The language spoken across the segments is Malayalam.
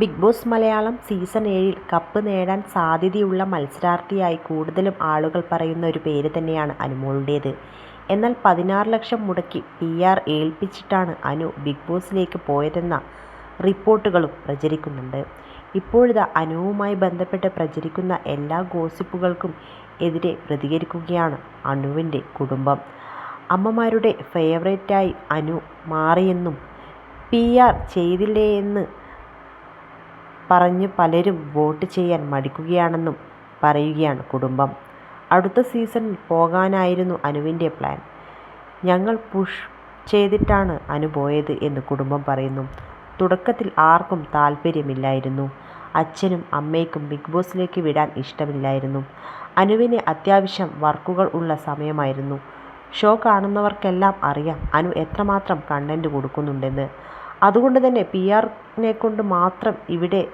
ബിഗ് ബോസ് മലയാളം സീസൺ ഏഴിൽ കപ്പ് നേടാൻ സാധ്യതയുള്ള മത്സരാർത്ഥിയായി കൂടുതലും ആളുകൾ പറയുന്ന ഒരു പേര് തന്നെയാണ് അനുമോളുടേത്. എന്നാൽ പതിനാറ് ലക്ഷം മുടക്കി പി ആർ ഏൽപ്പിച്ചിട്ടാണ് അനു ബിഗ് ബോസിലേക്ക് പോയതെന്ന റിപ്പോർട്ടുകളും പ്രചരിക്കുന്നുണ്ട്. ഇപ്പോഴിതാ അനുവുമായി ബന്ധപ്പെട്ട് പ്രചരിക്കുന്ന എല്ലാ ഗോസിപ്പുകൾക്കും എതിരെ പ്രതികരിക്കുകയാണ് അനുവിന്റെ കുടുംബം. അമ്മമാരുടെ ഫേവറേറ്റായി അനു മാറിയെന്നും പി ആർ ചെയ്തില്ലേയെന്ന് പറഞ്ഞ് പലരും വോട്ട് ചെയ്യാൻ മടിക്കുകയാണെന്നും പറയുകയാണ് കുടുംബം. അടുത്ത സീസണിൽ പോകാനായിരുന്നു അനുവിന്റെ പ്ലാൻ. ഞങ്ങൾ പുഷ് ചെയ്തിട്ടാണ് അനു പോയത് എന്ന് കുടുംബം പറയുന്നു. തുടക്കത്തിൽ ആർക്കും താല്പര്യമില്ലായിരുന്നു അച്ഛനും അമ്മയ്ക്കും ബിഗ് ബോസിലേക്ക് വിടാൻ ഇഷ്ടമില്ലായിരുന്നു. അനുവിന് അത്യാവശ്യം വർക്കുകൾ ഉള്ള സമയമായിരുന്നു. ഷോ കാണുന്നവർക്കെല്ലാം അറിയാം അനു എത്രമാത്രം കണ്ടന്റ് കൊടുക്കുന്നുണ്ടെന്ന്. അതുകൊണ്ട് തന്നെ പി ആറിനെ കൊണ്ട് മാത്രം ഇവിടെ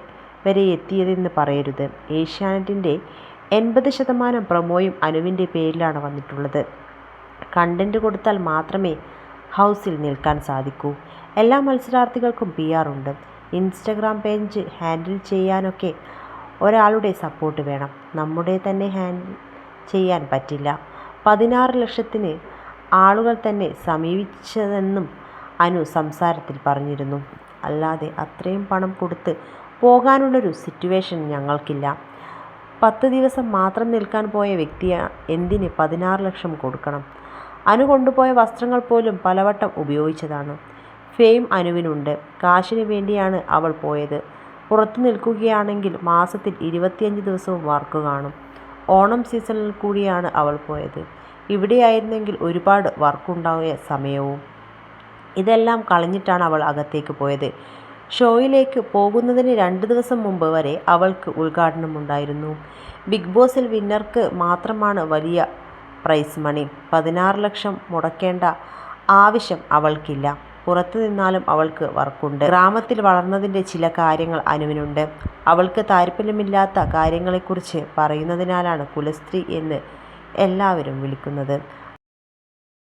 വരെ എത്തിയതെന്ന് പറയരുത്. ഏഷ്യാനെറ്റിന്റെ എൺപത് ശതമാനം പ്രൊമോയും അനുവിന്റെ പേരിലാണ് വന്നിട്ടുള്ളത്. കണ്ടന്റ് കൊടുത്താൽ മാത്രമേ ഹൗസിൽ നിൽക്കാൻ സാധിക്കൂ. എല്ലാ മത്സരാർത്ഥികൾക്കും പി ഉണ്ട്. ഇൻസ്റ്റഗ്രാം പേജ് ഹാൻഡിൽ ചെയ്യാനൊക്കെ ഒരാളുടെ സപ്പോർട്ട് വേണം. നമ്മുടെ തന്നെ ഹാൻഡിൽ ചെയ്യാൻ പറ്റില്ല. പതിനാറ് ലക്ഷത്തിന് ആളുകൾ തന്നെ സമീപിച്ചതെന്നും അനു സംസാരത്തിൽ പറഞ്ഞിരുന്നു. അല്ലാതെ അത്രയും പണം കൊടുത്ത് പോകാനുള്ളൊരു സിറ്റുവേഷൻ ഞങ്ങൾക്കില്ല. പത്ത് ദിവസം മാത്രം നിൽക്കാൻ പോയ വ്യക്തി എന്തിന് പതിനാറ് ലക്ഷം കൊടുക്കണം. അനു കൊണ്ടുപോയ വസ്ത്രങ്ങൾ പോലും പലവട്ടം ഉപയോഗിച്ചതാണ്. ഫെയിം അനുവിനുണ്ട്. കാശിന് വേണ്ടിയാണ് അവൾ പോയത്. പുറത്തു നിൽക്കുകയാണെങ്കിൽ മാസത്തിൽ ഇരുപത്തിയഞ്ച് ദിവസവും വർക്ക് കാണും. ഓണം സീസണിൽ കൂടിയാണ് അവൾ പോയത്. ഇവിടെയായിരുന്നെങ്കിൽ ഒരുപാട് വർക്കുണ്ടായ സമയവും. ഇതെല്ലാം കളഞ്ഞിട്ടാണ് അവൾ അകത്തേക്ക് പോയത്. ഷോയിലേക്ക് പോകുന്നതിന് രണ്ട് ദിവസം മുമ്പ് വരെ അവൾക്ക് ഉദ്ഘാടനമുണ്ടായിരുന്നു. ബിഗ് ബോസിൽ വിന്നർക്ക് മാത്രമാണ് വലിയ പ്രൈസ് മണി. പതിനാറ് ലക്ഷം മുടക്കേണ്ട ആവശ്യം അവൾക്കില്ല. പുറത്തു നിന്നാലും അവൾക്ക് വർക്കുണ്ട്. ഗ്രാമത്തിൽ വളർന്നതിന്റെ ചില കാര്യങ്ങൾ അനുവിനുണ്ട്. അവൾക്ക് താല്പര്യമില്ലാത്ത കാര്യങ്ങളെക്കുറിച്ച് പറയുന്നതിനാലാണ് കുലസ്ത്രീ എന്ന് എല്ലാവരും വിളിക്കുന്നത്.